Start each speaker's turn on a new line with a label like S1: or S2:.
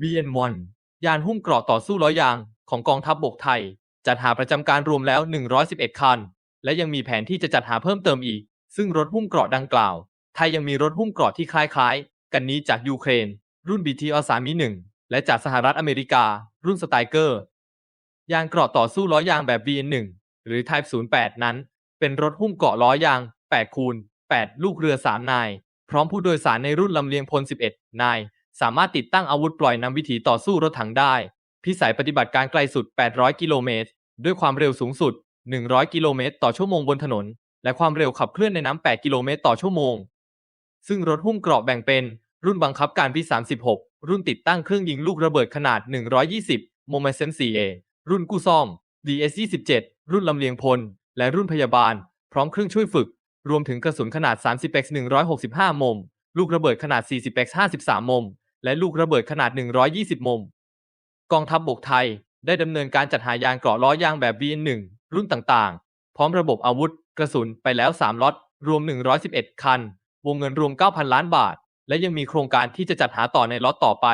S1: BN1 ยานหุ้มเกราะต่อสู้ล้อยยางของกองทัพบบกไทย จัดหาประจำการรวมแล้ว 111 คัน และยังมีแผนที่จะจัดหาเพิ่มเติมอีก ซึ่งรถหุ้มเกราะดังกล่าว ไทยยังมีรถหุ้มเกราะที่คล้ายๆ กันนี้จากยูเครน รุ่น BTR 3 1 1และจากสหรัฐอเมริกา รุ่นสไตเกอร์ ยางเกราะต่อสู้ล้อยางแบบ BN1 หรือ Type 08 นั้น เป็นรถหุ้มเกราะล้อยาง 8 คูณ 8 ลูกเรือ 3 นาย พร้อมผู้โดยสารในรุ่นลำเลียงพล 11 นาย สามารถติดตั้งอาวุธปล่อยนำวิถีต่อสู้รถถังได้ พิสัยปฏิบัติการไกลสุด 800 กิโลเมตร ด้วยความเร็วสูงสุด 100 กิโลเมตรต่อชั่วโมงบนถนน และความเร็วขับเคลื่อนในน้ำ 8 กิโลเมตรต่อชั่วโมง ซึ่งรถหุ้มเกราะแบ่งเป็น รุ่นบังคับการ P36 รุ่นติดตั้งเครื่องยิงลูกระเบิดขนาด 120โมเมเซน 4A รุ่นกู้ซ่อม DS27 รุ่นลำเลียงพล และรุ่นพยาบาล พร้อมเครื่องช่วยฝึก รวมถึงกระสุนขนาด 30x 165 มม ลูกระเบิดขนาด 40x 53 มม และลูกระเบิดขนาด 120 มม กองทัพบบกไทยได้ดำเนินการจัดหายางเกราะล้อยางแบบ BN1 รุ่นต่างๆ พร้อมระบบอาวุธกระสุนไปแล้ว 3ล็อต รวม 111 คัน วงเงินรวม 9,000 ล้านบาท และยังมีโครงการที่จะจัดหาต่อในล็อตต่อไป